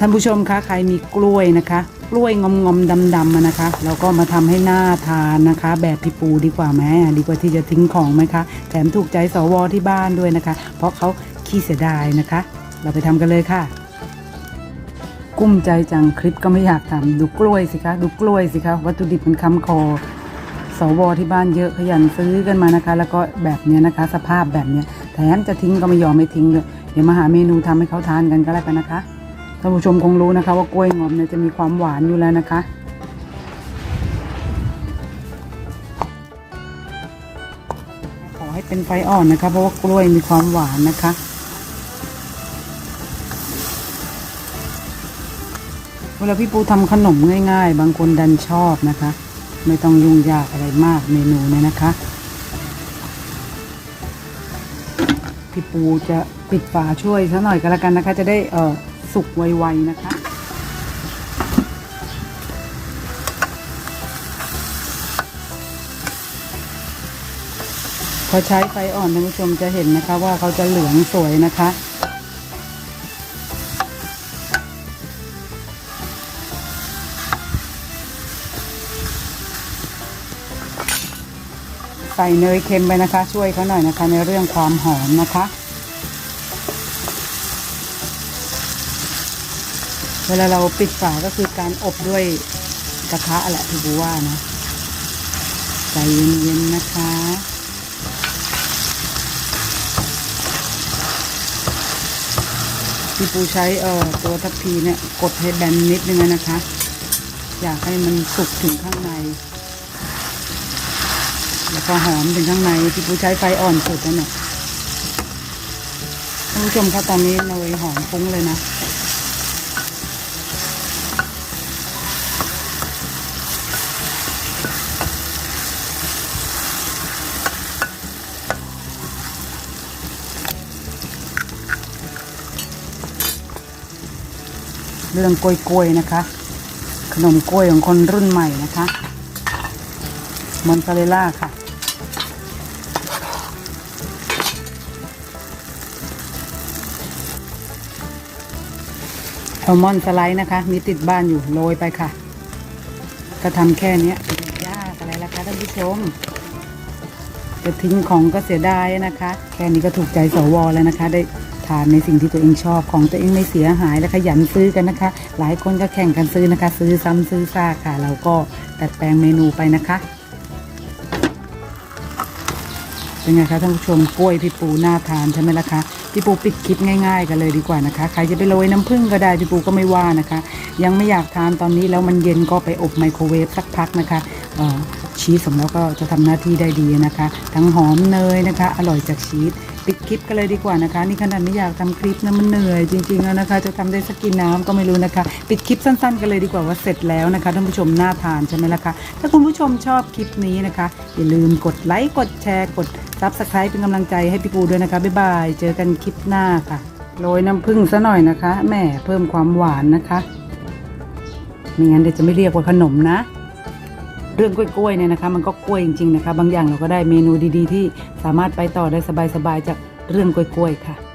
ท่านผู้ชมคะใครมีกล้วยนะคะ กล้วยงอมงอมดำดำๆนะคะเราก็มาทำให้หน้าทานนะคะ แบบพี่ปูดีกว่าไหมดีกว่าที่จะทิ้งของไหมคะแถมถูกใจสวที่บ้านด้วยนะคะ เพราะเขาขี้เสียดายนะคะ เราไปทำกันเลยค่ะ กุ้มใจจังคลิปก็ไม่อยากทำดูกล้วยสิคะดูกล้วยสิคะวัตถุดิบมันคำคอสวที่บ้านเยอะขยันซื้อกันมานะคะ แล้วก็แบบเนี้ยนะคะ สภาพแบบเนี้ยแถมจะทิ้งก็ไม่ยอมไม่ทิ้งเลยเดี๋ยวมาหาเมนูทำให้เขาทานกันก็แล้วกันนะคะ ท่านผู้ชมคงรู้นะคะว่ากล้วยงอมเนี่ยจะมีความหวานอยู่แล้วนะคะ ขอให้เป็นไฟอ่อนนะคะ เพราะว่ากล้วยมีความหวานนะคะเวลาพี่ปูทำขนมง่ายๆ บางคนดันชอบนะคะ ไม่ต้องยุ่งยากอะไรมากเมนูเนี่ยนะคะ พี่ปูจะปิดฝาช่วยซะหน่อยก็แล้วกันนะคะ จะได้เออ สุกไวๆนะคะ พอใช้ไฟอ่อนท่านผู้ชมจะเห็นนะคะว่าเขาจะเหลืองสวยนะคะใส่เนยเค็มไปนะคะ ช่วยเขาหน่อยนะคะในเรื่องความหอมนะคะ เวลาเราปิดฝาก็คือการอบด้วยกระทะแหละที่บูว่านะใจเย็นๆนะคะพี่ปูใช้เอ่อตัวทัพพีเนี่ยกดให้แบนนิดนึงนะคะ อยากให้มันสุกถึงข้างใน แล้วก็หอมถึงข้างในพี่ปูใช้ไฟอ่อนสุดนั่นแหละท่านผู้ชมคะตอนนี้เนยหอมฟุ้งเลยนะ เรื่องกล้วยๆนะคะ ขนมกล้วยของคนรุ่นใหม่นะคะมอนซาเรลล่าค่ะแอลมอนด์สไลด์นะคะ มีติดบ้านอยู่โรยไปค่ะ ก็ทำแค่นี้ยไม่ยากอะไรล่ะคะท่านผู้ชม จะทิ้งของก็เสียดายนะคะ แค่นี้ก็ถูกใจสวแล้วนะคะ ได้ ทานในสิ่งที่ตัวเองชอบของตัวเองไม่เสียหายและขยันซื้อกันนะคะ หลายคนก็แข่งกันซื้อนะคะ ซื้อซ้ำซื้อซากค่ะ เราก็ดัดแปลงเมนูไปนะคะเป็นไงคะท่านผู้ชมกล้วยพี่ปูน่าทานใช่ไหมล่ะคะพี่ปูปิดคลิปง่ายๆ กันเลยดีกว่านะคะ ใครจะไปโรยน้ำผึ้งก็ได้พี่ปูก็ไม่ว่านะคะ ยังไม่อยากทานตอนนี้แล้วมันเย็นก็ไปอบไมโครเวฟสักพักนะคะชีสของเราก็จะทำหน้าที่ได้ดีนะคะ ทั้งหอมเนยนะคะ อร่อยจากชีส คลิปกันเลยดีกว่านะคะ นี่ขนาดไม่อยากทำคลิปนะมันเหนื่อยจริงๆแล้วนะคะ จะทำได้สักกินน้ำก็ไม่รู้นะคะ ปิดคลิปสั้นๆกันเลยดีกว่าว่าเสร็จแล้วนะคะท่านผู้ชมน่าทานใช่ไหมล่ะคะ ถ้าคุณผู้ชมชอบคลิปนี้นะคะ อย่าลืมกดไลค์กดแชร์กดซับสไครป์เป็นกำลังใจให้พี่ปูด้วยนะคะบ๊ายบายเจอกันคลิปหน้าค่ะโรยน้ำผึ้งซะหน่อยนะคะแหม่เพิ่มความหวานนะคะไม่งั้นเดี๋ยวจะไม่เรียกว่าขนมนะ เรื่องกล้วยๆเนี่ยนะคะ มันก็กล้วยจริงๆนะคะ บางอย่างเราก็ได้เมนูดีๆ ที่สามารถไปต่อได้สบายๆจาก เรื่องกล้วยๆค่ะ